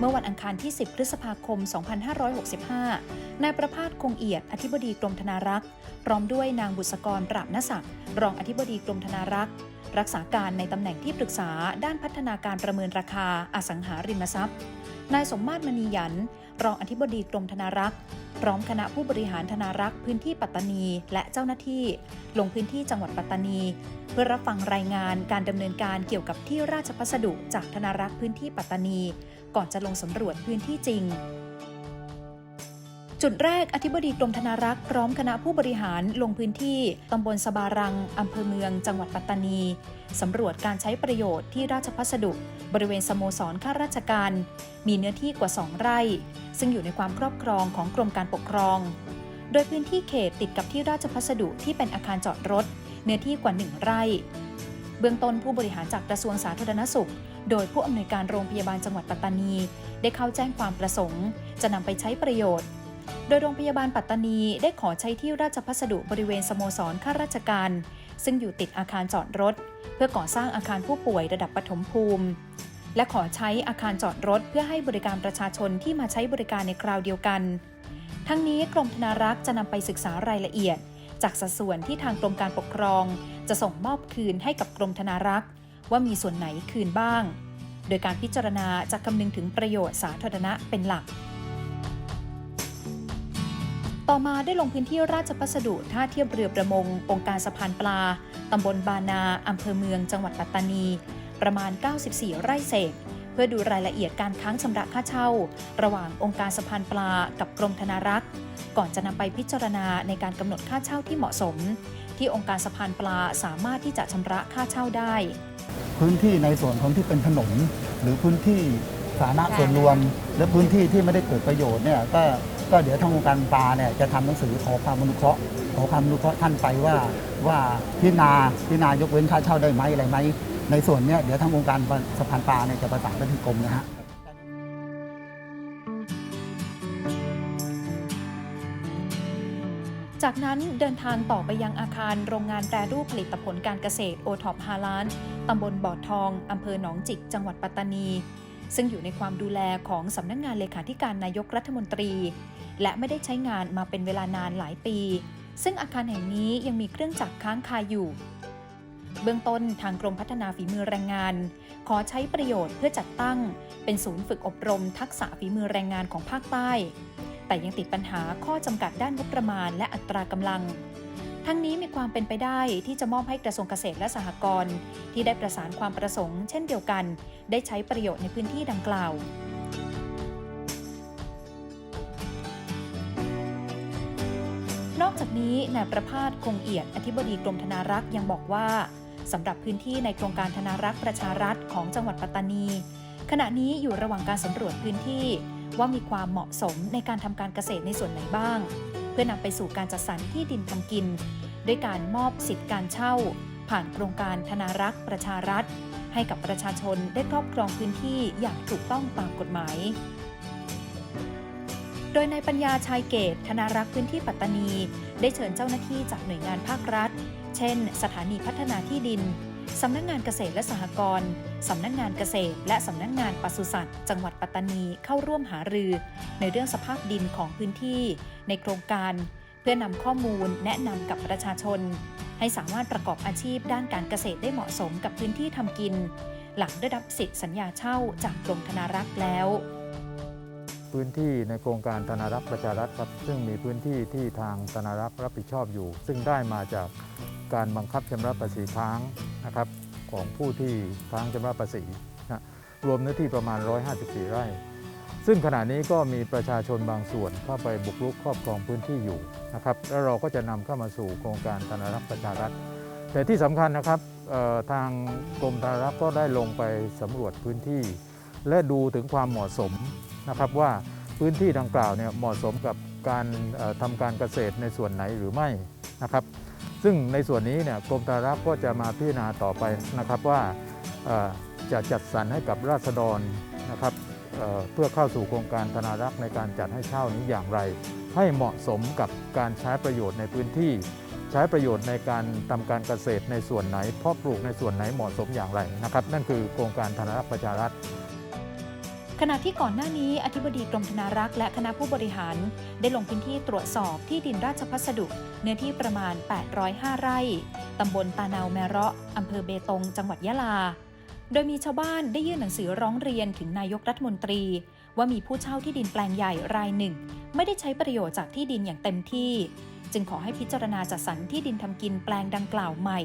เมื่อวันอังคารที่ 10 พฤษภาคม 2565 นายประภาสคงเอียด อธิบดีกรมธนารักษ์พร้อมด้วยนางบุษกรปราบนศักดิ์รองอธิบดีกรมธนารักษ์ รักษาการในตำแหน่งที่ปรึกษาด้านพัฒนาการประเมินราคาอสังหาริมทรัพย์ นายสมมาตรมณียัน รองอธิบดีกรมธนารักษ์ พร้อมคณะผู้บริหารธนารักษ์พื้นที่ปัตตานี และเจ้าหน้าที่ ลงพื้นที่จังหวัดปัตตานี เพื่อรับฟังรายงานการดำเนินการเกี่ยวกับที่ราชพัสดุจากธนารักษ์พื้นที่ปัตตานี ก่อนจะลงสำรวจพื้นที่จริง จุดแรกอธิบดีกรมธนารักษ์พร้อมคณะผู้บริหารลงพื้นที่ตำบลสบารังอำเภอเมือง จังหวัดปัตตานีสำรวจการใช้ประโยชน์ที่ราชพัสดุ บริเวณสโมสรข้าราชการ มีเนื้อที่กว่า 2 ไร่ ซึ่งอยู่ในความครอบครองของกรมการปกครอง โดยพื้นที่เขตติดกับที่ราชพัสดุที่เป็นอาคารจอดรถ เนื้อที่กว่า 1 ไร่ เบื้องต้นผู้บริหารจากกระทรวงสาธารณสุข โดยผู้อำนวยการโรงพยาบาลจังหวัดปัตตานี ได้เข้าแจ้งความประสงค์ จะนำไปใช้ประโยชน์ โดยโรงพยาบาลปัตตานีได้ขอใช้ที่ราชพัสดุบริเวณสโมสรข้าราชการ ซึ่งอยู่ติดอาคารจอดรถ เพื่อก่อสร้างอาคารผู้ป่วยระดับปฐมภูมิ และขอใช้อาคารจอดรถ เพื่อให้บริการประชาชนที่มาใช้บริการในคราวเดียวกัน ทั้งนี้กรมธนารักษ์จะนำไปศึกษารายละเอียด จากสัดส่วนที่ทางกรมการปกครอง จะส่งมอบคืนให้กับกรมธนารักษ์ว่ามีส่วนไหนคืนบ้าง โดยการพิจารณาจะคำนึงถึงประโยชน์สาธารณะเป็นหลัก ต่อมาได้ลงพื้นที่ราชพัสดุท่าเทียบเรือประมง องค์การสะพานปลา ตำบลบานาอำเภอเมือง จังหวัดปัตตานี ประมาณ 94 ไร่เศษ เพื่อดูรายละเอียดการค้างชำระค่าเช่า ระหว่างองค์การสะพานปลากับกรมธนารักษ์ ก่อนจะนำไปพิจารณาในการกำหนดค่าเช่าที่เหมาะสม ที่องค์การสะพานปลาสามารถที่จะชำระค่าเช่าได้ พื้นที่ในส่วนของที่เป็นถนนหรือพื้นที่สาธารณะส่วนรวม และพื้นที่ที่ไม่ได้เกิดประโยชน์เนี่ยก็ ก็เดี๋ยวทางองค์การปลาเนี่ยจะทำหนังสือขอความอนุเคราะห์ขอความอนุเคราะห์ท่านไปว่าว่าพิจารณาพิจารณายกเว้นค่าเช่าได้ไหมอะไรไหมในส่วนเนี้ยเดี๋ยวทางองค์การสะพานปลาเนี่ยจะประสานไปที่กรมนะฮะจากนั้นเดินทางต่อไปยังอาคารโรงงานแปรรูปผลิตผลการเกษตรโอท็อปฮาลานตำบลบ่อทอง อำเภอหนองจิก จังหวัดปัตตานี ซึ่งอยู่ในความดูแลของสำนักงงานเลขาธิการนายกรัฐมนตรี และไม่ได้ใช้งานมาเป็นเวลานานหลายปี ซึ่งอาคารแห่งนี้ยังมีเครื่องจักรค้างคาอยู่ เบื้องต้นทางกรมพัฒนาฝีมือแรงงาน ขอใช้ประโยชน์เพื่อจัดตั้ง เป็นศูนย์ฝึกอบรม ทักษะฝีมือแรงงานของภาคใต้ แต่ยังติดปัญหาข้อจำกัดด้านงบประมาณและอัตรากำลัง ทั้งนี้มีความเป็นไปได้ที่จะมอบให้กระทรวงเกษตรและสหกรณ์ที่ได้ประสานความประสงค์เช่นเดียวกัน ได้ใช้ประโยชน์ในพื้นที่ดังกล่าวนอกจากนี้นายประภาสคงเอียดอธิบดีกรมธนารักษ์ยังบอกว่าสำหรับพื้นที่ในโครงการธนารักษ์ประชารัฐของจังหวัดปัตตานี ขณะนี้อยู่ระหว่างการสำรวจพื้นที่ว่ามีความเหมาะสมในการทำการเกษตรในส่วนไหนบ้าง พื่อนำไปสู่การจัดสรรที่ดินทำกิน ด้วยการมอบสิทธิการเช่า ผ่านโครงการธนารักษ์ประชารัฐ ให้กับประชาชนได้ครอบครองพื้นที่อย่างถูกต้องตามกฎหมาย โดยในายปัญญาชายเกตธนารักษ์พื้นที่ปัตตานี ได้เชิญเจ้าหน้าที่จากหน่วยงานภาครัฐ เช่น สถานีพัฒนาที่ดิน สำนักงงานเกษตรและสหกรณ์สำนักงงานเกษตร และสำนักงงานปศุสัตว์ จังหวัดปัตตานีเข้าร่วมหารือ ในเรื่องสภาพดินของพื้นที่ ในโครงการ เพื่อนำข้อมูลแนะนำกับประชาชน ให้สามารถประกอบอาชีพด้านการเกษตรได้เหมาะสมกับพื้นที่ทำกิน หลังได้รับสิทธิสัญญาเช่าจากกรมธนารักษ์แล้ว พื้นที่ในโครงการธนารักษ์ประชารัฐครับซึ่งมีพื้นที่ที่ทางธนารักษ์รับผิดชอบอยู่ ซึ่งได้มาจาก การบังคับชำระภาษีค้างนะครับของผู้ที่ค้างชำระภาษีนะรวมเนื้อที่ประมาณ 154 ไร่ ซึ่งขณะนี้ก็มีประชาชนบางส่วนเข้าไปบุกรุกครอบครองพื้นที่อยู่นะครับแล้วเราก็จะนำเข้ามาสู่โครงการธนารักษ์ประชารัฐ แต่ที่สำคัญนะครับทางกรมธนารักษ์ก็ได้ลงไปสำรวจพื้นที่ และดูถึงความเหมาะสมนะครับว่าพื้นที่ดังกล่าวเนี่ยเหมาะสมกับการเอ่อทำการเกษตรในส่วนไหนหรือไม่นะครับ ซึ่งในส่วนนี้เนี่ยกรมธนารักษ์ก็จะมาพิจารณาต่อไปนะครับว่าจะจัดสรรให้กับราษฎรนะครับเเพื่อเข้าสู่โครงการธนารักษ์ในการจัดให้เช่านี้อย่างไร ให้เหมาะสมกับการใช้ประโยชน์ในพื้นที่ ใช้ประโยชน์ในการทำการเกษตรในส่วนไหนเพาะปลูกในส่วนไหนเหมาะสมอย่างไรนะครับ นั่นคือโครงการธนารักษ์ประชารัฐ ขณะที่ก่อนหน้านี้อธิบดีกรมธนารักษ์และคณะผู้บริหาร ได้ลงพื้นที่ตรวจสอบที่ดินราชพัสดุ เนื้อที่ประมาณ 805 ไร่ ตำบลตาเนาแมระอำเภอเบตง จังหวัดยะลา โดยมีชาวบ้านได้ยื่นหนังสือร้องเรียนถึงนายกรัฐมนตรี ว่ามีผู้เช่าที่ดินแปลงใหญ่รายหนึ่ง ไม่ได้ใช้ประโยชน์จากที่ดินอย่างเต็มที่ จึงขอให้พิจารณาจัดสรรที่ดินทำกินแปลงดังกล่าวใหม่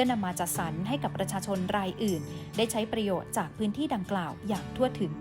พื่อนำมาจัดสรรให้กับประชาชนรายอื่น ได้ใช้ประโยชน์จากพื้นที่ดังกล่าวอย่างทั่วถึง